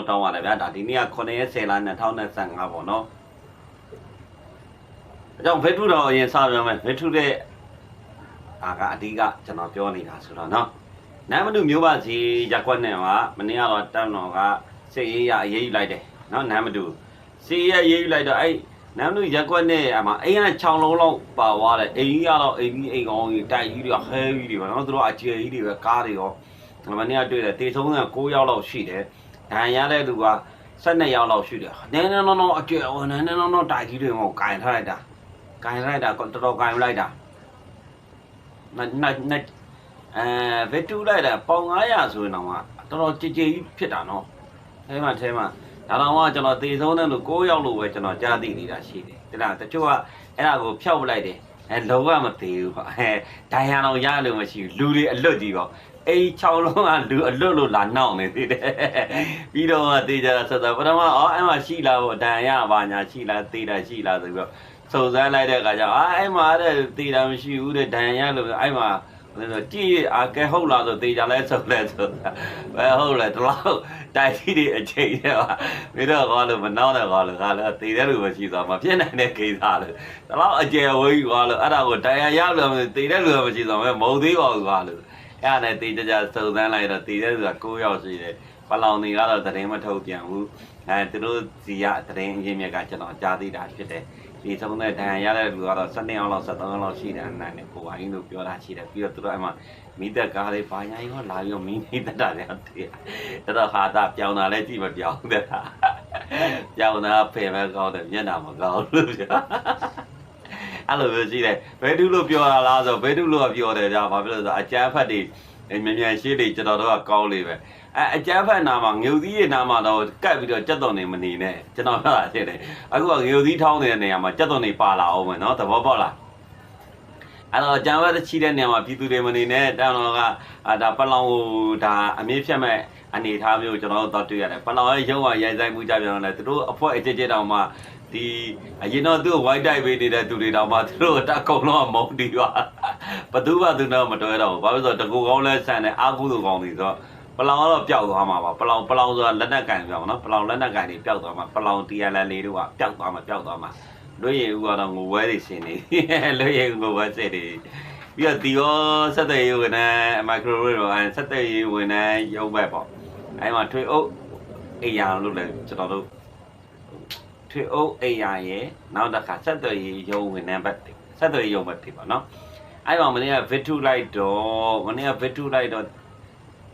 လုံးတောင်းရတယ်ဗျာဒါဒီနေ့က9ရက်10လ2025ပေါ့နော်အကြောင်းဗက်ထုတော်အရင်စပြောမယ်ဗက်ထုတဲ့အာကအဓိကကျွန်တော်ပြောနေတာဆိုတော့နော်နမ်မနုမျိုးပါစီရက်ကွက်နဲ့ကမနေ့ကတော့တန်းတော်ကစိတ်ရေးရအေးအေးယူလိုက်တယ်နော်နမ်မနုစီရအေးအေးယူလိုက်တော့အဲ့နမ်မနုရက်ကွက်နဲ့အမအိမ်က6လုံးလောက်ပါသွားတယ်အိမ်ကြီးကတော့အိမ်ကြီးအိမ်ကောင်းကြီးတိုက်ကြီးတွေဟဲကြီးတွေပဲနော်သူတို့အကျယ်ကြီးတွေပဲကားတွေရောဒီမနေ့ကတွေ့တယ်တေဆုံးက9ယောက်လောက်ရှိတယ် ဒဏ်ရာရတဲ့လူက12ယောက်လောက်ရှိတယ်နည်းနည်းနော်နော်အကျယ်ဟိုနည်းနည်းနော်နော်တိုက်ကြီးတွေကိုကင်ထားလိုက်တာကင်ထားလိုက်တာတော်တော်ကင်လိုက်တာနတ်နတ်နတ်အဲဗက်တူလိုက်တာပေါင်900ဆိုရင်တော့တော်တော်ကြည်ကြည်ကြီးဖြစ်တာနော်အဲမှာအဲမှာဒါတော့မှကျွန်တော်တေဆုံးတဲ့လူ9ယောက်လို့ပဲကျွန်တော်ကြားသိနေတာရှိတယ်တိလားတချို့ကအဲ့ဒါကိုဖျောက်ပလိုက်တယ်အဲလုံးဝမသေးဘူးပေါ့အဲဒိုင်ယာတော့ရလို့မရှိဘူးလူတွေအလွတ်ကြီးပေါ့ အိမ်6လုံးကလူအလွတ်လို့လာနှောက်နေသေးတယ်ပြီးတော့မှတေးကြတာဆက်တာပထမအော်အဲ့မှာရှိလာပေါ့ဒဏ်ရပါညာရှိလာတေးတာရှိလာဆိုပြီးတော့စုံစမ်းလိုက်တဲ့အခါကျတော့အာအဲ့မှာတဲ့တေးတာမရှိဘူးတဲ့ဒဏ်ရလို့အဲ့မှာဆိုကြည့်အာကဲဟုတ်လားဆိုတေးကြလဲစုံလဲဆိုတာဘယ်ဟုတ်လဲဒီလောက်တိုက်စီတွေအချိန်နဲ့ပါပြီးတော့ကောလို့မနှောင်းတဲ့ကောလို့ကလည်းတေးတဲ့လူမရှိသွားမဖြစ်နိုင်တဲ့ကိစ္စလို့ဒီလောက်အကျယ်ဝေးကောလို့အဲ့ဒါကိုဒဏ်ရရလို့တေးတဲ့လူမရှိသွားမမဟုတ်သေးပါဘူးကောလို့ အဲ့ဒါနဲ့တေးကြကြစုံစမ်းလိုက်တော့တေးတဲ့သူက9ယောက်ရှိတယ်ပလောင်တွေကတော့သတင်းမထုတ်ပြန်ဘူးအဲသူတို့စီရသတင်းအရင်းမြစ်ကကျွန်တော်ကြားသိတာဖြစ်တယ်ဒီဆုံးတဲ့ဒဏ်ရာရတဲ့လူကတော့12ယောက်လောက်13ယောက်လောက်ရှိတယ်အနိုင်နဲ့ကိုဝိုင်းလို့ပြောတာရှိတယ်ပြီးတော့သူတို့အဲ့မှာမိသက်ကားလေးဘာညာရောလာပြီးတော့မင်းနေတတ်တာလည်းတည်းတော်တော်ဟာတာပြောင်းတာလည်းကြည့်မပြောင်းတဲ့ဟာပြောင်းတာဖယ်မဲ့ကောင်းတယ်မျက်နှာမကောင်းလို့ပြော အဲ့လိုမျိုးရှိတယ်ဘယ်သူလို့ပြောတာလားဆိုဘယ်သူလို့ကပြောတယ်ကြာဘာဖြစ်လို့လဲဆိုအကျန်းဖတ်တွေမြန်မြန်ရှိတွေကျွန်တော်တို့ကကောင်းလေပဲအဲအကျန်းဖတ်နာမှာငုံသီးရဲ့နာမှာတော့ကတ်ပြီးတော့ကြက်တော်နေမနေနဲ့ကျွန်တော်ပြောတာဖြစ်တယ်အခုကငုံသီးထောင်းနေတဲ့နေရာမှာကြက်တော်နေပါလာအောင်မယ်နော်သဘောပေါက်လားအဲ့တော့ဂျန်ဝတ်ချီတဲ့နေရာမှာပြည်သူတွေမနေနဲ့တောင်းတော့ကအာဒါပလောင်ကိုဒါအမြင့်ဖြတ်မဲ့အနေထားမျိုးကျွန်တော်တို့တော့တွေ့ရတယ်ပလောင်ရဲ့ရုံးဝရိုက်ဆိုင်မှုကြပြန်တော့လေသူတို့အဖွဲအကြည့်ကြတောင်မှ ဒီအရင်တော့သူ့ဝိုင်းတိုက်ပေးနေတဲ့သူတွေတောင်မှသူတို့တအကုန်လုံးကမုန်းတီးပါဘသူမှသူနဲ့မတွဲတော့ဘူးဘာလို့လဲဆိုတော့တကူကောင်းလဲဆန်တယ်အာကုသူကောင်းပြီဆိုတော့ပလောင်ကတော့ပျောက်သွားမှာပါပလောင်ပလောင်ဆိုတာလက်နက်ကင်ပြောင်းနော်ပလောင်လက်နက်ကင်တွေပျောက်သွားမှာပလောင် TLL လေးတို့ကပျောက်သွားမှာပျောက်သွားမှာလွှဲရည်ဦးကတော့ငိုဝဲတွေရှင်းနေလွှဲရည်ဦးငိုဝဲစိတ်တွေပြီးတော့ဒီရောဆက်တဲ့ရေးဝင်တဲ့မိုက်ခရိုဝေ့ရောအဲဆက်တဲ့ရေးဝင်တဲ့ရုပ်ဘက်ပေါ့အဲမှာထွေအုပ်အိယာလို့လည်းကျွန်တော်တို့ ထွေအုပ်အိယာရဲ့နောက်တစ်ခါဆက်တဲ့ရေးရုပ်ဝင်တဲ့ဘက်တွေဆက်တဲ့ရေးရုပ်ဘက်တွေပေါ့နော်အဲမှာမနေ့က Vitu Light တော့မနေ့က Vitu Light တော့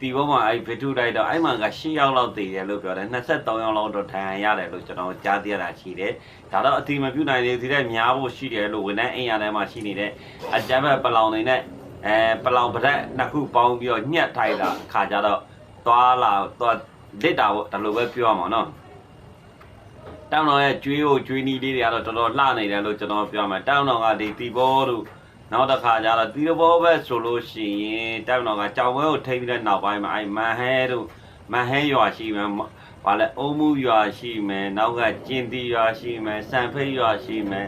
ဒီဘောမှာအဲ Vitu Light တော့အဲမှာက10ယောက်လောက်တည်တယ်လို့ပြောတယ်23ယောက်လောက်တော့ဒဏ်ရာရတယ်လို့ကျွန်တော်ကြားသိရတာရှိတယ်ဒါတော့အတိမပြုနိုင်သေးသေးတဲ့များဖို့ရှိတယ်လို့ဝန်ထမ်းအိမ်ရထဲမှာရှိနေတဲ့အကြမ်းဖက်ပလောင်နေနဲ့အဲပလောင်ပရက်နှစ်ခုပေါင်းပြီးတော့ညှက်ထိုက်တာခါကြတော့သွားလာသွားလက်တာပေါ့ဒါလိုပဲပြောရမှာနော် တောင်းတော်ရဲ့ကျွေးကိုကျွေးနီးလေးတွေကတော့တော်တော်လှနေတယ်လို့ကျွန်တော်ပြောမှာတောင်းတော်ကဒီတီဘောတို့နောက်တစ်ခါကျတော့တီဘောပဲဆိုလို့ရှိရင်တောင်းတော်ကကြောင်ဘွဲကိုထိပြီးတဲ့နောက်ပိုင်းမှာအဲမန်ဟဲတို့မန်ဟဲရွာရှိမယ်ဘာလဲအုံးမှုရွာရှိမယ်နောက်ကကျင်တီရွာရှိမယ်စံဖိတ်ရွာရှိမယ်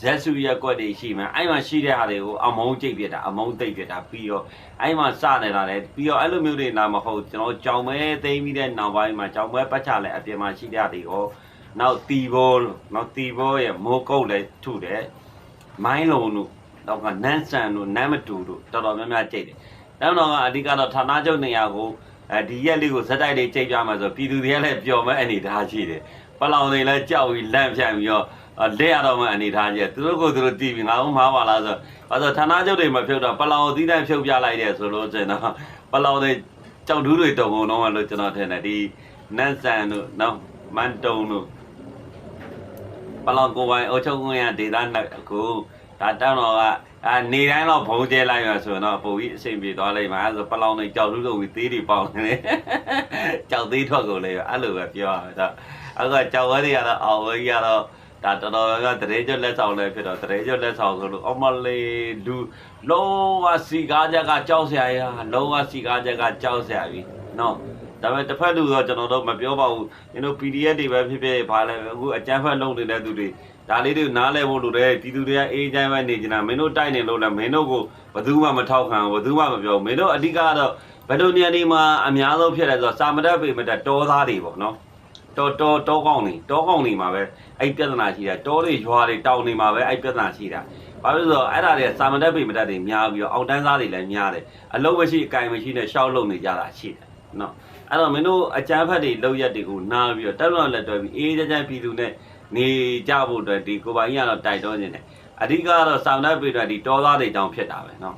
ဇက်စုရက်ကွက်တွေရှိမှအဲ့မှာရှိတဲ့ဟာတွေကိုအမုံကြိတ်ပြတာအမုံသိပ်ပြတာပြီးတော့အဲ့မှာစနေတာလေပြီးတော့အဲ့လိုမျိုးတွေနာမဟုတ်ကျွန်တော်ကြောင်မဲသိမ်းပြီးတဲ့နောက်ပိုင်းမှာကြောင်မဲပတ်ချလဲအပြင်မှာရှိတဲ့ဟာတွေကို နောက်တီဘောလို့နောက်တီဘောရဲ့မိုးကုတ်လည်းထုတယ်မိုင်းလုံးတို့နောက်ကနန်းဆန်တို့နမ်းမတူတို့တော်တော်များများကြိတ်တယ်နောက်တော့ကအဓိကတော့ဌာနချုပ်နေရာကိုအဲဒီရက်လေးကိုဇက်တိုက်လေးကြိတ်ပြမှာဆိုပြည်သူတွေကလည်းပျော်မဲ့အနေထားရှိတယ်ပလောင်တွေလည်းကြောက်ပြီးလန့်ဖြန့်ပြီးတော့လက်ရတော့မှအနေထားကြီးသူတို့ကိုသူတို့တီးပြီးငါတို့မှားပါလားဆိုဘာလို့ဌာနချုပ်တွေမဖြုတ်တော့ပလောင်အသီးတိုင်းဖြုတ်ပြလိုက်တယ်ဆိုလို့ကျွန်တော်ပလောင်တွေကြောက်တူးတွေတုံကုန်တော့လို့ကျွန်တော်ထင်တယ်ဒီနန်းဆန်တို့နော်မန်တုံတို့ ပလောင်ကိုပိုင်အုတ်ချုပ်ခွင့်ရဒေသနဲ့အခုဒါတောင်းတော့ကအာနေတိုင်းတော့ဘုံကျဲလိုက်ရဆိုတော့ပုံကြီးအဆင်ပြေသွားလိမ့်မယ်အဲဆိုပလောင်တွေကြောက်တူးတို့ပြီးသေးတွေပေါင်းနေတယ်ကြောက်သေးထွက်ကုန်လေအဲ့လိုပဲပြောရမယ်ဆိုအခုကြောက်ဝဲတွေကတော့အောင်ဝဲကြီးကတော့ဒါတော်တော်ကတရေကျွတ်လက်ဆောင်လည်းဖြစ်တော့တရေကျွတ်လက်ဆောင်ဆိုလို့အမလေးလူလုံးဝစီကားချက်ကကြောက်စရာရလုံးဝစီကားချက်ကကြောက်စရာပြီနော် ဒါပေမဲ့တစ်ဖက်လူတော့ကျွန်တော်တို့မပြောပါဘူးကျွန်တော် PDF တွေပဲဖြစ်ဖြစ်ဗာလဲအခုအကြမ်းဖက်လုပ်နေတဲ့သူတွေဒါလေးတွေနားလဲဖို့လိုတယ်ပြည်သူတွေကအေးချမ်းပဲနေကြတာမင်းတို့တိုက်နေလို့လဲမင်းတို့ကိုဘယ်သူမှမထောက်ခံဘူးဘယ်သူမှမပြောဘူးမင်းတို့အဓိကတော့ဘယ်လိုနေရာဒီမှာအများဆုံးဖြစ်လဲဆိုတော့စာမတက်ပေမတက်တောသားတွေပေါ့နော်တောတောတောကောင်းနေတောကောင်းနေမှာပဲအဲ့ပြဿနာရှိတာတောတွေရွာတွေတောင်နေမှာပဲအဲ့ပြဿနာရှိတာဘာလို့လဲဆိုတော့အဲ့ဒါတွေစာမတက်ပေမတက်တွေများပြီးတော့အောက်တန်းသားတွေလည်းများတယ်အလုံးမရှိအကင်မရှိနဲ့ရှောက်လုံနေကြတာရှိတယ်နော် အဲ့တော့မင်းတို့အကြမ်းဖက်တွေလောက်ရက်တွေကိုနားပြီးတော့တက်လွန်လက်တွဲပြီးအေးကြကြပြည်သူနဲ့နေကြဖို့အတွက်ဒီကိုပိုင်ကြီးကတော့တိုက်တွန်းနေတယ်အဓိကကတော့စာမတက်ပေတွေဒီတောသားတွေတောင်ဖြစ်တာပဲနော်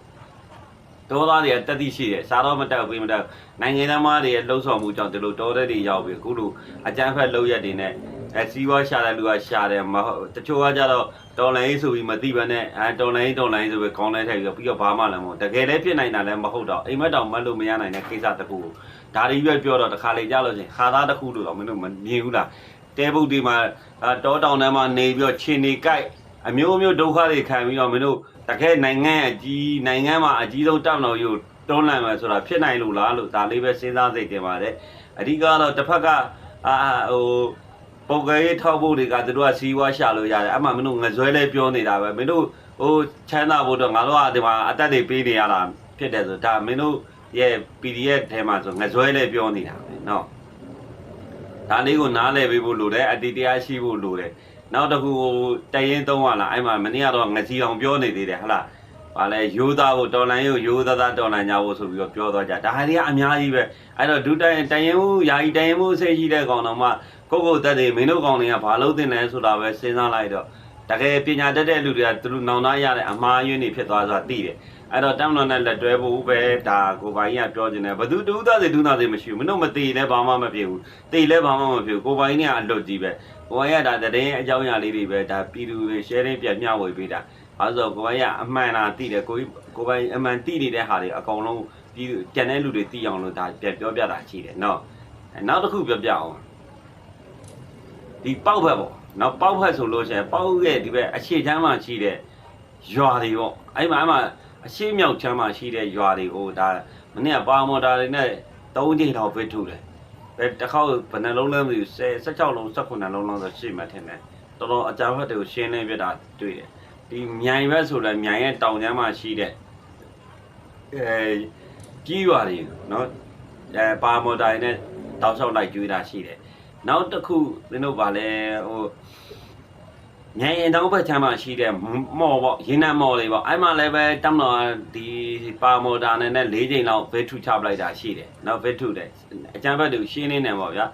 တောသားတွေကတက်သိရှိတယ်စားတော့မတက်ဘူးမတက်နိုင်ငံသားမတွေရဲ့လှုပ်ဆောင်မှုကြောင့်ဒီလိုတောတဲ့တွေရောက်ပြီးအခုလိုအကြမ်းဖက်လုပ်ရက်တွေနဲ့အဲစီးပွားရှာတဲ့လူကရှာတယ်မဟုတ်တချို့ကကြတော့တော်လိုင်းဆိုပြီးမသိဘဲနဲ့အဲတော်လိုင်းတော်လိုင်းဆိုပြီးခေါင်းလဲထည့်ပြီးပြီးတော့ဘာမှလည်းမဟုတ်တကယ်လည်းဖြစ်နိုင်တာလည်းမဟုတ်တော့အိမ်မက်တောင်မတ်လို့မရနိုင်တဲ့ကိစ္စတစ်ခုကို ဒါတွေရွက်ပြောတော့တခါလေကြလို့ချင်းဟာသားတစ်ခုလို့တော့မင်းတို့မမြင်ဘူးလားတဲဘုတ်ဒီမှာတောတောင်ထဲမှာနေပြီးတော့ခြေနေကြိုက်အမျိုးမျိုးဒုက္ခတွေခံပြီးတော့မင်းတို့တကယ်နိုင်ငံအကြီးနိုင်ငံမှာအကြီးဆုံးတပ်မတော်ယူတွန်းလှန်မယ်ဆိုတာဖြစ်နိုင်လို့လားလို့ဒါလေးပဲစဉ်းစားစိတ်တင်ပါတယ်အဓိကတော့တစ်ဖက်ကအာဟိုပုံကရေးထောက်ဖို့တွေကသူတို့ကစီးပွားရှာလို့ရတယ်အမှမင်းတို့ငဇွဲလဲပြောနေတာပဲမင်းတို့ဟိုချမ်းသာဖို့တော့ငါတို့ကဒီမှာအတက်တွေပေးနေရတာဖြစ်တယ်ဆိုဒါမင်းတို့ ရဲ့ PDF ထဲမှာဆိုငဇွဲလဲပြောနေတာပဲเนาะဒါလေးကိုနားလည်ပေးဖို့လိုတယ်အတိတရားရှိဖို့လိုတယ် နောက်တစ်ခုဟိုတရင်သုံးရလားအဲ့မှာမနေ့ကတော့ငစီအောင်ပြောနေသေးတယ်ဟလား။ဘာလဲယူသားဖို့တော်လန်ရုပ်ယူသားသားတော်လန်ကြဖို့ဆိုပြီးတော့ပြောသွားကြ။ဒါတွေကအများကြီးပဲ။အဲ့တော့ဒုတိုင်တရင်မှုယာယီတရင်မှုဆဲရှိတဲ့ကောင်တော်မှကိုယ့်ကိုယ်တက်တွေမင်းတို့ကောင်တွေကဘာလို့တင်လဲဆိုတာပဲစဉ်းစားလိုက်တော့တကယ်ပညာတတ်တဲ့လူတွေကသူတို့နောင်သားရတဲ့အမှားယွင်းတွေဖြစ်သွားဆိုတာသိတယ်။ အဲ့တော့တမ်လွန်နဲ့လက်တွဲဖို့ပဲဒါကိုပိုင်ကြီးကပြောနေတယ်ဘသူတူးသားစီဒူးသားစီမရှိဘူးမင်းတို့မသေးလဲဘာမှမဖြစ်ဘူးတေလဲဘာမှမဖြစ်ဘူးကိုပိုင်ကြီးကအလွတ်ကြီးပဲကိုပိုင်ကဒါတရင်အကြောင်းအရာလေးတွေပဲဒါပြည်သူတွေ sharing ပြန်မျှဝေပေးတာအဲဆိုကိုပိုင်ကအမှန်တာသိတယ်ကိုကိုပိုင်အမှန်သိနေတဲ့ဟာတွေအကုန်လုံးပြည်သူကျန်တဲ့လူတွေသိအောင်လို့ဒါပြန်ပြောပြတာရှိတယ်နော်နောက်တစ်ခုပြောပြအောင်ဒီပေါက်ဖက်ပေါ့နော်ပေါက်ဖက်ဆိုလို့ရှိရင်ပေါက်ရဲ့ဒီဘက်အခြေချမ်းမှာရှိတဲ့ရွာတွေပေါ့အဲ့မှာအဲ့မှာ အရှိမြောက်ချမ်းမှာရှိတဲ့ရွာတွေကိုဒါမနေ့ကပါမော်တာတွေနဲ့၃ချိန်တော့ဖိထုတယ်။အဲတစ်ခေါက်ဘယ်နှလုံးလဲမသိဘူး10 16လုံး18လုံးလောက်ဆိုရှိမှထင်တယ်။တော်တော်အကြမ်းဖက်တွေကိုရှင်းလင်းပြတာတွေ့တယ်။ဒီမြိုင်ဘက်ဆိုလဲမြိုင်ရဲ့တောင်ချမ်းမှာရှိတဲ့အဲကြီးရွာတွေနော်အဲပါမော်တာတွေနဲ့တောက်လျှောက်လိုက်ကျွေးတာရှိတယ်။နောက်တစ်ခုသင်တို့ဗာလဲဟို မြန်ရင်တောင်ဘက်ချမ်းမှာရှိတဲ့မော်ပေါ့ရင်းနှံမော်လေးပေါ့အဲ့မှာလည်းပဲတမတော်ဒီပါမော်တာနဲ့နဲ့၄ချိန်လောက်ဗစ်ထုချပလိုက်တာရှိတယ်နော်ဗစ်ထုတယ်အချမ်းဘက်သူရှင်းနေတယ်ပေါ့ဗျာ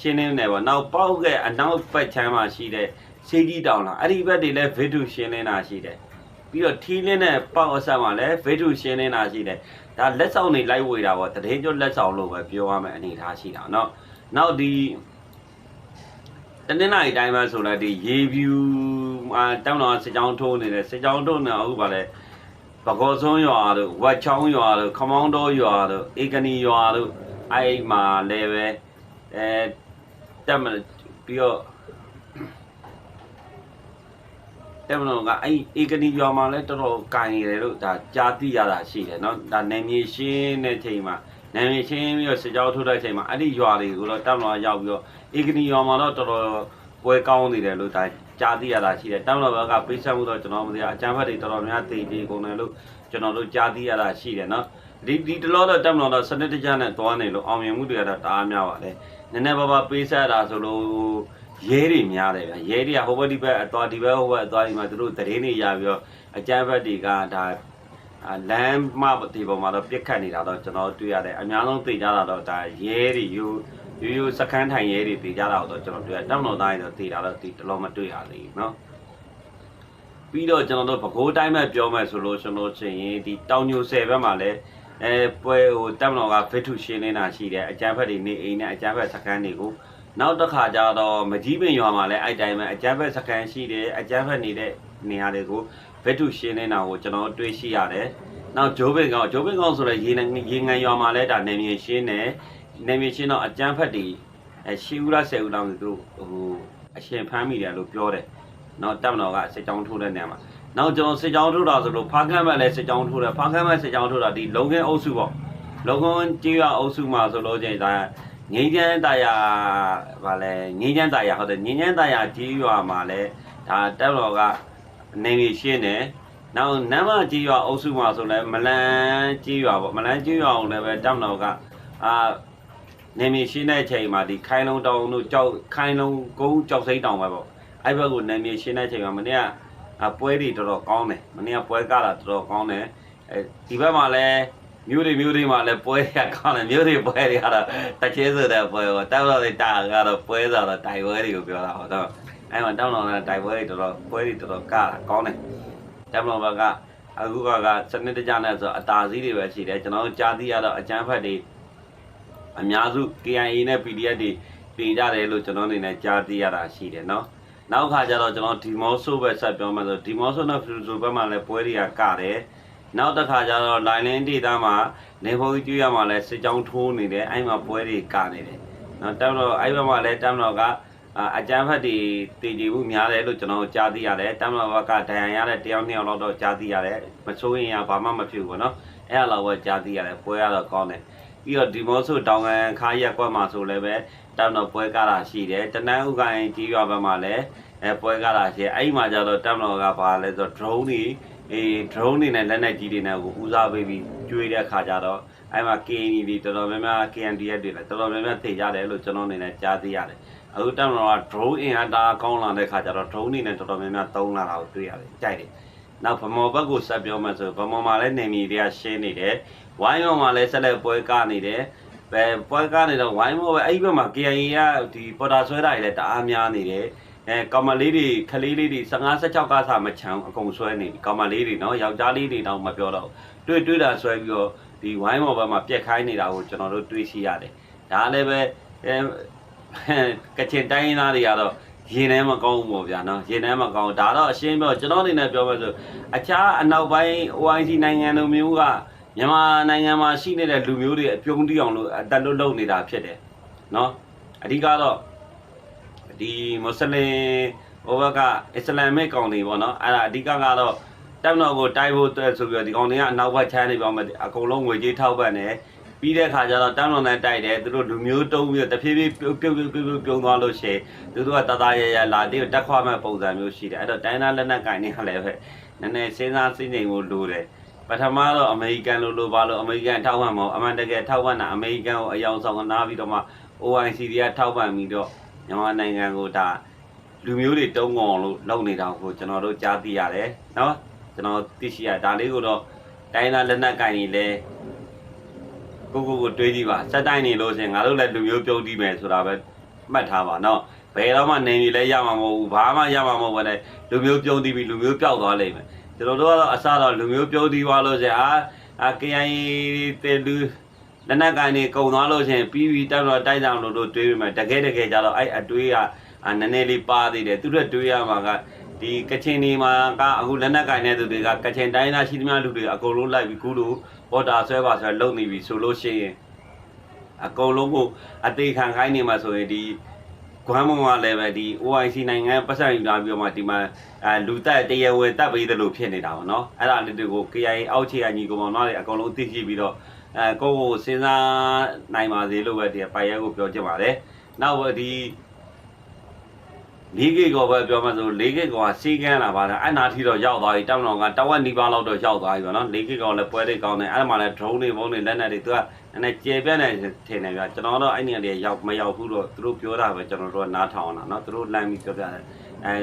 ရှင်းနေတယ်ပေါ့နောက်ပေါက်ကအနောက်ဘက်ချမ်းမှာရှိတဲ့စေကြီးတောင်လားအဲ့ဒီဘက်တွေလည်းဗစ်ထုရှင်းနေတာရှိတယ်ပြီးတော့ထီးလင်းတဲ့ပေါက်အဆက်မှာလည်းဗစ်ထုရှင်းနေတာရှိတယ်ဒါလက်ဆောင်တွေလိုက်ဝေတာပေါ့တရေကျွတ်လက်ဆောင်လို့ပဲပြောရမယ်အနေထားရှိတာနော်နောက်ဒီ တနင်္လာရီတိုင်းမှာဆိုလည်းဒီရေဖြူအာတောင်းတော်စစ်ကြောင်းထိုးနေတယ်စစ်ကြောင်းထိုးနေအခုပါလဲပကောစွန်းရွာတို့ဝက်ချောင်းရွာတို့ခမောင်းတော်ရွာတို့ဧကနီရွာတို့အဲ့မှာလည်းပဲအဲတက်မပြီးတော့တက်မလို့ကအဲ့ဧကနီရွာမှာလည်းတော်တော်ကင်နေတယ်လို့ဒါကြားသိရတာရှိတယ်เนาะဒါနေမြေရှင်းတဲ့ချိန်မှာနေမြေရှင်းပြီးတော့စစ်ကြောင်းထိုးတဲ့ချိန်မှာအဲ့ဒီရွာတွေကိုတော့တက်မလို့ရောက်ပြီးတော့ ဧကနီရောမှာတော့တော်တော်ပွဲကောင်းနေတယ်လို့ဒါကြားသိရတာရှိတယ်တမ်လောဘကပေးဆက်မှုတော့ကျွန်တော်မသိအကြမ်းဖက်တွေတော်တော်များတည်တည်ကုန်တယ်လို့ကျွန်တော်တို့ကြားသိရတာရှိတယ်နော်ဒီဒီတလောတော့တမ်လောတော့စနစ်တကျနဲ့သွားနေလို့အောင်မြင်မှုတွေကတော့တအားများပါလေနည်းနည်းပါးပါးပေးဆက်တာဆိုလို့ရဲတွေများတယ်ဗျရဲတွေကဟိုဘက်ဒီဘက်အသွားဒီဘက်ဟိုဘက်အသွားဒီမှာသူတို့တရင်တွေရပြီးတော့အကြမ်းဖက်တွေကဒါလမ်းမဒီပေါ်မှာတော့ပြစ်ခတ်နေတာတော့ကျွန်တော်တွေ့ရတယ်အများဆုံးသိကြတာတော့ဒါရဲတွေယူ ရိုးရိုးစကန်းထိုင်ရဲတွေတည်ကြတာတော့ကျွန်တော်တွေ့ရတောင်တော်သားတွေတော့တည်တာတော့တည်တလုံးမတွေ့ရလေနော်ပြီးတော့ကျွန်တော်တို့ပဲခူးတိုင်းမှာပြောမယ်ဆိုလို့ကျွန်တော်ချင်ရင်ဒီတောင်ညိုဆယ်ဘက်မှာလည်းအဲပွဲဟိုတပ်မတော်ကဖိထုရှင်းနေတာရှိတယ်အကြမ်းဖက်တွေနေအိမ်နဲ့အကြမ်းဖက်စခန်းတွေကိုနောက်တစ်ခါကျတော့မကြီးပင်ရွာမှာလည်းအဲ့တိုင်းပဲအကြမ်းဖက်စခန်းရှိတယ်အကြမ်းဖက်နေတဲ့နေရာတွေကိုဖိထုရှင်းနေတာကိုကျွန်တော်တွေ့ရှိရတယ်နောက်ဂျိုးပင်ကောင်ဂျိုးပင်ကောင်ဆိုတော့ရေငန်ရေငန်ရွာမှာလည်းဒါနေမြင်ရှင်းတယ် နေမြေရှင်းတော့အကြမ်းဖက်တွေအဲရှီဦးလားဆယ်ဦးလားသူတို့ဟိုအရှင်ဖမ်းမိတယ်လို့ပြောတယ်နော်တပ်မတော်ကစစ်ကြောင်းထိုးတဲ့နေရာမှာနောက်ကျွန်တော်စစ်ကြောင်းထိုးတာဆိုလို့ဖားကမ်းဘက်လည်းစစ်ကြောင်းထိုးတယ်ဖားကမ်းဘက်စစ်ကြောင်းထိုးတာဒီလုံခင်းအုပ်စုပေါ့လုံခင်းကြီးရအုပ်စုမှာဆိုလို့ချင်းဒါငင်းချမ်းတရားဗာလဲငင်းချမ်းတရားဟုတ်တယ်ငင်းချမ်းတရားကြီးရွာမှာလဲဒါတပ်မတော်ကနေမြေရှင်းတယ်နောက်နမ်းမကြီးရွာအုပ်စုမှာဆိုလဲမလန်းကြီးရွာပေါ့မလန်းကြီးရွာအောင်လည်းပဲတပ်မတော်ကအာ နေမြေရှင်းတဲ့အချိန်မှာဒီခိုင်းလုံးတောင်တို့ကြောက်ခိုင်းလုံးကုန်းကြောက်စိမ့်တောင်ပဲပေါ့အဲ့ဘက်ကိုနေမြေရှင်းတဲ့အချိန်မှာမနေ့ကအပွဲတွေတော်တော်ကောင်းတယ်မနေ့ကပွဲကားတာတော်တော်ကောင်းတယ်အဲဒီဘက်မှာလည်းမျိုးတွေမျိုးတွေမှာလည်းပွဲရကောင်းတယ်မျိုးတွေပွဲတွေကတော့တချဲဆိုတဲ့ပွဲပေါ့တောက်တော့တာကတော့ပွဲဆိုတော့တိုင်ပွဲတွေကိုပြောတာဟုတ်တော့အဲ့မှာတောက်တော့တဲ့တိုင်ပွဲတွေတော်တော်ပွဲတွေတော်တော်ကားတာကောင်းတယ်တောက်တော့ဘက်ကအခုကကစနစ်တကျနဲ့ဆိုအတာစည်းတွေပဲရှိတယ်ကျွန်တော်တို့ကြားသိရတော့အကျန်းဖက်တွေ အများစု KIA နဲ့ PDF တွေတင်ကြတယ်လို့ကျွန်တော်အနေနဲ့ကြားသိရတာရှိတယ်နော်နောက်ခါကျတော့ကျွန်တော်ဒီမော့ဆိုပဲဆက်ပြောမှဆိုဒီမော့ဆိုနဲ့ဖလူဆိုဘက်မှာလည်းပွဲတွေကကတယ်နောက်တစ်ခါကျတော့ line line ဒေတာမှာနေဖို့ကြည့်ရမှာလဲစစ်ကြောင်းထိုးနေတယ်အဲ့မှာပွဲတွေကနေတယ်နော်တပ်တော်အဲ့ဘက်မှာလဲတပ်တော်ကအကြမ်းဖက်တွေတည်ကြည်မှုများတယ်လို့ကျွန်တော်ကြားသိရတယ်တပ်တော်ဘက်ကဒဏ်ရာရတဲ့တယောက်နှစ်ယောက်လောက်တော့ကြားသိရတယ်မစိုးရင်ကဘာမှမဖြစ်ဘူးပေါ့နော်အဲ့အလောက်ပဲကြားသိရတယ်ပွဲကတော့ကောင်းတယ် ပြီးတော့ဒီမောဆိုတောင်ငန်ခါရက်ကွက်မှာဆိုလည်းပဲတောင်တော့ပွဲကားတာရှိတယ်တနန်းဥကိုင်းကြီးရွာဘက်မှာလည်းအဲပွဲကားတာရှိတယ်အဲ့ဒီမှာကျတော့တောင်တော်ကဘာလဲဆိုတော့ drone တွေအေး drone တွေနဲ့လက်နက်ကြီးတွေနဲ့ကိုဦးစားပေးပြီးကျွေးတဲ့ခါကျတော့အဲ့မှာ KNY တွေတော်တော်များများ KNDF တွေလည်းတော်တော်များများသိကြတယ်လို့ကျွန်တော်အနေနဲ့ကြားသိရတယ်အခုတောင်တော်က drone အင်အားတာကောင်းလာတဲ့ခါကျတော့ drone တွေနဲ့တော်တော်များများသုံးလာတာကိုတွေ့ရတယ်ကြိုက်တယ် နောက်ဗမော်ဘက်ကိုဆက်ပြောမှဆိုဗမော်မှာလည်းနေမီတွေကရှင်းနေတယ်ဝိုင်းမော်မှာလည်းဆက်လက်ပွဲကားနေတယ်ပဲပွဲကားနေတော့ဝိုင်းမော်ပဲအဲ့ဒီဘက်မှာ KIA ကဒီပေါ်တာဆွဲတာတွေလည်းတအားများနေတယ်အဲကောင်မလေးတွေခလေးလေးတွေ15 16ကစားမချမ်းအကုန်ဆွဲနေပြီကောင်မလေးတွေနော်ယောက်ျားလေးတွေတောင်မပြောတော့တွေ့တွေ့တာဆွဲပြီးတော့ဒီဝိုင်းမော်ဘက်မှာပြက်ခိုင်းနေတာကိုကျွန်တော်တို့တွေ့ရှိရတယ်ဒါလည်းပဲအဲကချင်တိုင်းရင်းသားတွေကတော့ ရင်ထဲမကောင်းဘူးပေါ့ဗျာနော်ရင်ထဲမကောင်းဒါတော့အရှင်းပြောကျွန်တော်အနေနဲ့ပြောမယ်ဆိုအခြားအနောက်ပိုင်း OIC နိုင်ငံလိုမျိုးကမြန်မာနိုင်ငံမှာရှိနေတဲ့လူမျိုးတွေအပြုံးတီးအောင်လို့အတက်လွတ်လုပ်နေတာဖြစ်တယ်နော်အဓိကတော့ဒီမွတ်စလင်ဟိုဘက်ကအစ္စလာမစ်ကောင်တွေပေါ့နော်အဲ့ဒါအဓိကကတော့တောက်တော့ကိုတိုက်ဖို့အတွက်ဆိုပြီးတော့ဒီကောင်တွေကအနောက်ဘက်ချမ်းနေပါမယ်အကုန်လုံးငွေကြေးထောက်ပံ့တယ် ပြီးတဲ့ခါကျတော့တန်းလွန်နဲ့တိုက်တယ်သူတို့လူမျိုးတုံးပြီးတော့တဖြည်းဖြည်းပြုတ်ပြုတ်ပြုတ်ပြုတ်ပြုံသွားလို့ရှိရင်သူတို့ကတသားရရလာတေးတက်ခွာမဲ့ပုံစံမျိုးရှိတယ်အဲ့တော့တိုင်းသားလက်နက်ကင်နေရလည်းပဲနည်းနည်းစဉ်းစားစိတ်ငြိမ်ဖို့လိုတယ်ပထမတော့အမေရိကန်လိုလိုပါလို့အမေရိကန်ထောက်ပံ့မဟုတ်အမှန်တကယ်ထောက်ပံ့တာအမေရိကန်ကိုအယောင်ဆောင်နာပြီးတော့မှ OIC တွေကထောက်ပံ့ပြီးတော့မြန်မာနိုင်ငံကိုဒါလူမျိုးတွေတုံးကုန်လို့လုပ်နေတာကိုကျွန်တော်တို့ကြားသိရတယ်နော်ကျွန်တော်သိရှိရဒါလေးကိုတော့တိုင်းသားလက်နက်ကင်နေလဲ ကိုကိုကိုတွေးကြည့်ပါစက်တိုင်းနေလို့ရှရင်ငါတို့လည်းလူမျိုးပြုံးတီးမယ်ဆိုတာပဲမှတ်ထားပါနော်ဘယ်တော့မှနေပြီလဲရမှာမဟုတ်ဘူးဘာမှရမှာမဟုတ်ဘူးလေလူမျိုးပြုံးတီးပြီးလူမျိုးပျောက်သွားလိမ့်မယ်ကျွန်တော်တို့ကတော့အစတော့လူမျိုးပြုံးတီးသွားလို့ရှရင်အာအာ KI တေလူလက်နက်ကိုင်းနေကုံသွားလို့ရှရင်ပြီးပြီးတက်တော့တိုက်ဆောင်လို့တို့တွေးပြီးမှတကယ်တကယ်ကြတော့အဲ့အတွေးကအာနည်းနည်းလေးပါသေးတယ်သူတို့တွေးရမှာကဒီကချင်နေမှာကအခုလက်နက်ကိုင်တဲ့သူတွေကကချင်တိုင်းသားရှိသမျှလူတွေအကုန်လုံးလိုက်ပြီးခုလို ပေါ်တာဆွဲပါဆွဲလုံနေပြီဆိုလို့ရှိရင်အကုန်လုံးကိုအသေးခံခိုင်းနေမှာဆိုရင်ဒီကွမ်းမုံကလည်းပဲဒီ OIC နိုင်ငံပတ်စံယူလာပြီးတော့မှဒီမှာအဲလူတက်တရားဝင်တက်ပေးတယ်လို့ဖြစ်နေတာပေါ့နော်အဲ့ဒါလေးတွေကို KIA အောက်ခြေအညီကောင်မောင်တွေအကုန်လုံးသိရှိပြီးတော့အဲကိုယ့်ကိုစဉ်းစားနိုင်ပါစေလို့ပဲဒီပိုင်ရဲကိုပြောချင်ပါတယ်နောက်ဒီ 4K ကောပဲပြောမှဆို 4K ကောကစီးကန်းလာပါလားအဲ့နာထီတော့ရောက်သွားပြီတောင်တော်ကတဝက်နီးပါးလောက်တော့ရောက်သွားပြီပေါ့နော် 4K ကောလည်းပွဲတွေကောင်းတယ်အဲ့မှာလည်း drone တွေဘုံတွေလက်နက်တွေသူကနည်းနည်းကျေပြန့်နေထင်တယ်ကကျွန်တော်တော့အဲ့နေရာတွေရောက်မရောက်ဘူးတော့သူတို့ပြောတာပဲကျွန်တော်တို့ကနားထောင်တာနော်သူတို့လမ်းပြီးပြောပြတယ်အဲ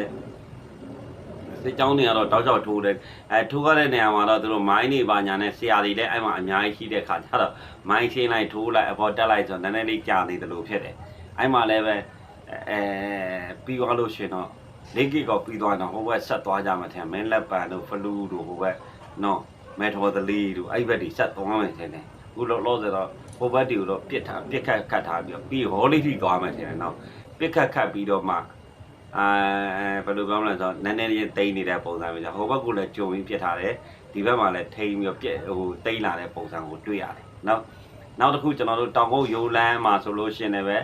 စစ်ကြောင်းတွေကတော့တောက်ချောက်ထိုးတယ်အဲထိုးရတဲ့နေရာမှာတော့သူတို့မိုင်းတွေပါညာနဲ့ဆရာတွေလည်းအဲ့မှာအများကြီးရှိတဲ့ခါကျတော့မိုင်းချင်းလိုက်ထိုးလိုက်အပေါ်တက်လိုက်ဆိုတော့နည်းနည်းလေးကြာနေတယ်လို့ဖြစ်တယ်အဲ့မှာလည်းပဲ အဲပြီးသွားလို့ရှင်တော့လေးကီကောပြီးသွားတော့ဟိုဘက်ဆက်သွားကြမှာထင်မင်းလက်ပံတို့ဖလူးတို့ဟိုဘက်နော်မဲထော်သလီတို့အဲ့ဘက်တွေဆက်သွားမယ်ထင်တယ်အခုလောလောဆယ်တော့ဟိုဘက်တီကိုတော့ပြစ်ထားပြစ်ခတ်ခတ်ထားပြီးတော့ပြီးဟောလေးထိသွားမယ်ထင်တယ်နော်ပြစ်ခတ်ခတ်ပြီးတော့မှအာဘယ်လိုပြောမလဲဆိုတော့နည်းနည်းလေးတိမ့်နေတဲ့ပုံစံမျိုးじゃဟိုဘက်ကလည်းကြုံပြီးပြစ်ထားတယ်ဒီဘက်မှာလည်းထိမ့်ပြီးတော့ပြက်ဟိုတိမ့်လာတဲ့ပုံစံကိုတွေ့ရတယ်နော်နောက်တစ်ခုကျွန်တော်တို့တောင်ကုန်းရိုးလန်းမှာဆိုလို့ရှိရင်လည်းပဲ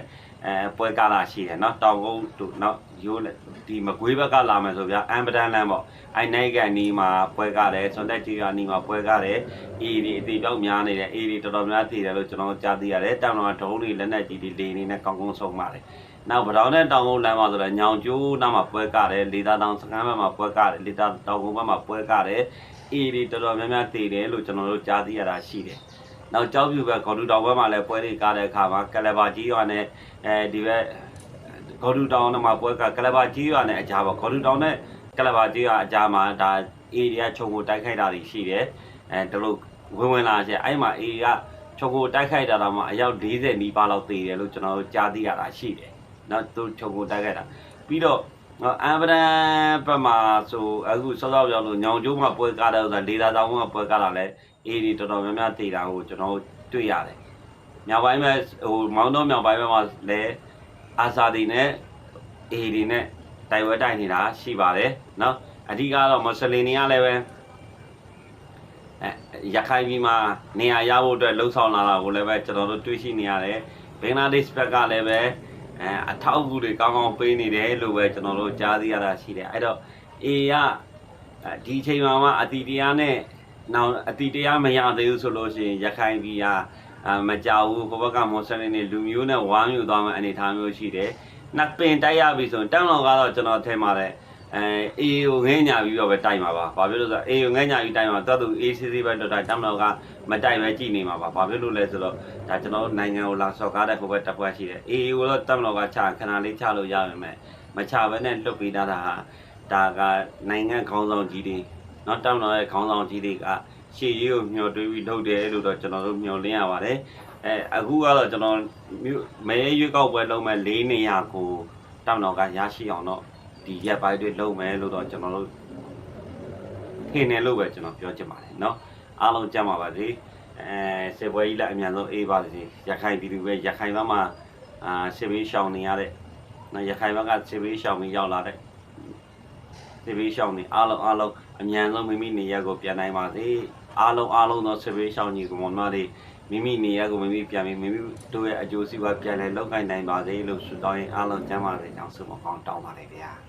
အဲပွဲကားလာရှိတယ်နော်တောင်ကုန်းတို့နောက်ရိုးဒီမကွေးဘက်ကလာမယ်ဆိုဗျာအမ်ပဒန်လန်းပေါ့အိုင်နိုင်ကန်နီးမှာပွဲကားတယ်စွန်တက်ကြီးရွာနီးမှာပွဲကားတယ်အေးဒီအသေးပြောက်များနေတယ်အေးဒီတော်တော်များသေးတယ်လို့ကျွန်တော်ကြားသိရတယ်တောင်တော်ဒုံးတွေလက်နက်ကြီးတွေလေနေနဲ့ကောင်းကောင်းဆုံးပါတယ်နောက်ဗတောင်းနဲ့တောင်ကုန်းလမ်းမှာဆိုတော့ညောင်ကျိုးနားမှာပွဲကားတယ်လေသာတောင်စကမ်းဘက်မှာပွဲကားတယ်လေသာတောင်ကုန်းဘက်မှာပွဲကားတယ်အေးဒီတော်တော်များများသေးတယ်လို့ကျွန်တော်တို့ကြားသိရတာရှိတယ် နောက်ကြောက်ပြူပဲဂေါ်ဒူတောင်ဘက်မှာလည်းပွဲတွေကားတဲ့အခါမှာကလဘာကြီးရွာနဲ့အဲဒီဘက်ဂေါ်ဒူတောင်မှာပွဲကကလဘာကြီးရွာနဲ့အကြားပေါ့ဂေါ်ဒူတောင်နဲ့ကလဘာကြီးရွာအကြားမှာဒါအေရီယာခြုံကိုတိုက်ခိုက်တာတွေရှိတယ်အဲတို့လို့ဝင်ဝင်လာချက်အဲ့မှာအေရီယာခြုံကိုတိုက်ခိုက်တာတော့မှအယောက်40နီးပါးလောက်သေတယ်လို့ကျွန်တော်တို့ကြားသိရတာရှိတယ်နော်သူခြုံကိုတိုက်ခိုက်တာပြီးတော့နော်အမ်ဗရန်ဘက်မှာဆိုအခုစောစောပြောလို့ညောင်ကျိုးမှာပွဲကားတဲ့ဥစ္စာဒေတာတောင်မှာပွဲကားတာလဲ အေးဒီတော်တော်များများတည်တာကိုကျွန်တော်တို့တွေ့ရတယ်။မြောက်ပိုင်းမှာဟိုမောင်းတော့မြောက်ပိုင်းဘက်မှာလည်းအာစာဒီနဲ့အေးဒီနဲ့တိုင်ဝဲတိုင်နေတာရှိပါတယ်နော်အဓိကတော့မွတ်စလင်တွေကလည်းပဲအဲရခိုင်ပြည်မှာနေရာရဖို့အတွက်လှုံ့ဆော်လာတာကိုလည်းပဲကျွန်တော်တို့တွေ့ရှိနေရတယ်ဘင်္ဂလားဒေ့ရှ်ဘက်ကလည်းပဲအဲအထောက်အကူတွေကောင်းကောင်းပေးနေတယ်လို့ပဲကျွန်တော်တို့ကြားသိရတာရှိတယ်အဲ့တော့အေကအဲဒီအချိန်မှာမှအတီတရားနဲ့ နောက်အတီတရားမရသေးဘူးဆိုလို့ရှိရင်ရခိုင်ပြည်ဟာအမကြောက်ဘူးဘဘကမွန်ဆလင်တွေလူမျိုးနဲ့ဝမ်းမြူသွားမှအနေထားမျိုးရှိတယ်နှစ်ပင်တိုက်ရပြီဆိုရင်တန်းတော်ကတော့ကျွန်တော်ထင်ပါတယ်အဲအေကိုငဲညာပြီးတော့ပဲတိုက်မှာပါ။ဘာဖြစ်လို့လဲဆိုတော့အေကိုငဲညာပြီးတိုက်မှာတော်သူအေးစစ်စစ်ပဲတော့တိုက်တန်းတော်ကမတိုက်ပဲကြည်နေမှာပါ။ဘာဖြစ်လို့လဲဆိုတော့ဒါကျွန်တော်တို့နိုင်ငံကိုလာစော်ကားတဲ့ဟိုဘက်တပ်ဖွဲ့ရှိတယ်။အေကိုတော့တန်းတော်ကချခဏလေးချလို့ရပါမယ်။မချဘဲနဲ့လွတ်ပြီးသားတာဟာဒါကနိုင်ငံခေါင်းဆောင်ကြီးတွေ နော်တန်းတော်ရဲ့ခေါင်းဆောင်ကြီးတွေကရှေ့ရေးကိုမျှော်တွေးပြီးလုပ်တယ်လို့တော့ကျွန်တော်တို့မျှော်လင့်ရပါတယ်။အဲအခုကတော့ကျွန်တော်မြို့မဲရွေးကောက်ပွဲလုံးမဲ့၄နေရာကိုတန်းတော်ကရရှိအောင်တော့ ဒီရက်ပိုင်းတွေလုံးမယ်လို့တော့ကျွန်တော်တို့ထင်တယ်လို့ပဲကျွန်တော်ပြောချင်ပါတယ်เนาะအားလုံးကြမ်းပါပါစေအဲစေပွဲကြီးလည်းအများဆုံးအေးပါစေရခိုင်ပြည်သူပဲရခိုင်ဘက်မှာအာစေဘေးရှောင်နေရတဲ့နော်ရခိုင်ဘက်ကစေဘေးရှောင်ပြီးရောက်လာတဲ့ စေဘေးရှောင်နေအားလုံးအားလုံးအများဆုံးမိမိနေရက်ကိုပြန်နိုင်ပါစေအားလုံးအားလုံးသောစေဘေးရှောင်ကြီးကမောင်မတွေမိမိနေရက်ကိုမိမိပြန်ပြီးမိမိတို့ရဲ့အကျိုးစီးပွားပြန်လည်လုပ်ကိုင်နိုင်ပါစေလို့ဆုတောင်းရင်အားလုံးကျမ်းပါစေကြောင်းဆုမကောင်းတောင်းပါတယ်ဗျာ